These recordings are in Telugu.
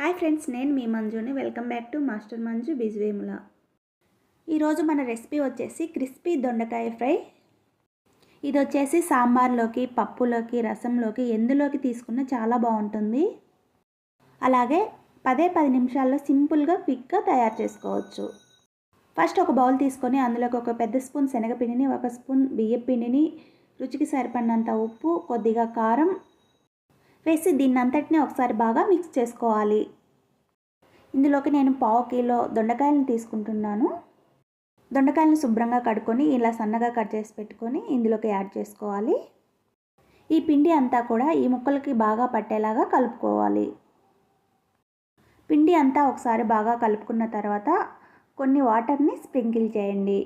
హాయ్ ఫ్రెండ్స్ నేను మీ మంజుని. Welcome back to master Manju Bijvemula. ఈరోజు మన రెసిపీ వచ్చేసి క్రిస్పీ దొండకాయ ఫ్రై. ఇది వచ్చేసి సాంబార్లోకి పప్పులోకి రసంలోకి ఎందులోకి తీసుకున్నా చాలా బాగుంటుంది. అలాగే పదే పది నిమిషాల్లో సింపుల్గా క్విక్గా తయారు చేసుకోవచ్చు. ఫస్ట్ ఒక బౌల్ తీసుకొని అందులోకి ఒక పెద్ద స్పూన్ శనగపిండిని ఒక స్పూన్ బియ్యపిండిని రుచికి సరిపడినంత ఉప్పు కొద్దిగా కారం వేసి దీన్ని అంతటిని ఒకసారి బాగా మిక్స్ చేసుకోవాలి. ఇందులోకి నేను పావు కిలో దొండకాయలను తీసుకుంటున్నాను. దొండకాయలను శుభ్రంగా కడుక్కొని ఇలా సన్నగా కట్ చేసి పెట్టుకొని ఇందులోకి యాడ్ చేసుకోవాలి. ఈ పిండి అంతా కూడా ఈ ముక్కలకి బాగా పట్టేలాగా కలుపుకోవాలి. పిండి అంతా ఒకసారి బాగా కలుపుకున్న తర్వాత కొన్ని వాటర్ని స్ప్రింకిల్ చేయండి.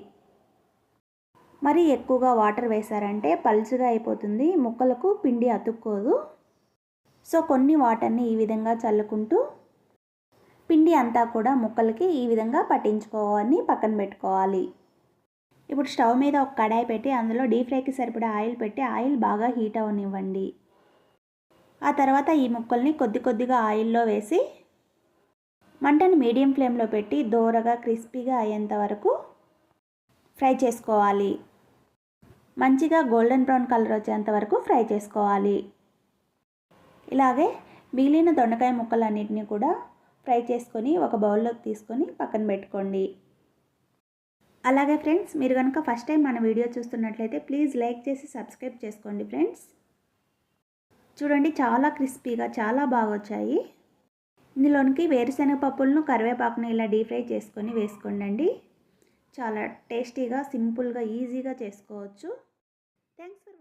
మరీ ఎక్కువగా వాటర్ వేశారంటే పలుచగా అయిపోతుంది ముక్కలకు పిండి అతుక్కోదు. సో కొన్ని వాటర్ని ఈ విధంగా చల్లుకుంటూ పిండి అంతా కూడా ముక్కలకి ఈ విధంగా పట్టించుకోవాలని పక్కన పెట్టుకోవాలి. ఇప్పుడు స్టవ్ మీద ఒక కడాయి పెట్టి అందులో డీప్ ఫ్రైకి సరిపడా ఆయిల్ పెట్టి ఆయిల్ బాగా హీట్ అవనివ్వండి. ఆ తర్వాత ఈ ముక్కల్ని కొద్ది కొద్దిగా ఆయిల్లో వేసి మంటను మీడియం ఫ్లేమ్లో పెట్టి దోరగా క్రిస్పీగా అయ్యేంత వరకు ఫ్రై చేసుకోవాలి. మంచిగా గోల్డెన్ బ్రౌన్ కలర్ వచ్చేంత వరకు ఫ్రై చేసుకోవాలి. ఇలాగే మిగిలిన దొండకాయ ముక్కలన్నిటిని కూడా ఫ్రై చేసుకొని ఒక బౌల్లోకి తీసుకొని పక్కన పెట్టుకోండి. అలాగే ఫ్రెండ్స్ మీరు కనుక ఫస్ట్ టైం మన వీడియో చూస్తున్నట్లయితే ప్లీజ్ లైక్ చేసి సబ్స్క్రైబ్ చేసుకోండి ఫ్రెండ్స్. చూడండి చాలా క్రిస్పీగా చాలా బాగా వచ్చాయి. ఇందులోనికి వేరుశనగ పప్పులను కరివేపాకును ఇలా డీప్ ఫ్రై చేసుకొని వేసుకోండి చాలా టేస్టీగా సింపుల్గా ఈజీగా చేసుకోవచ్చు. Thanks for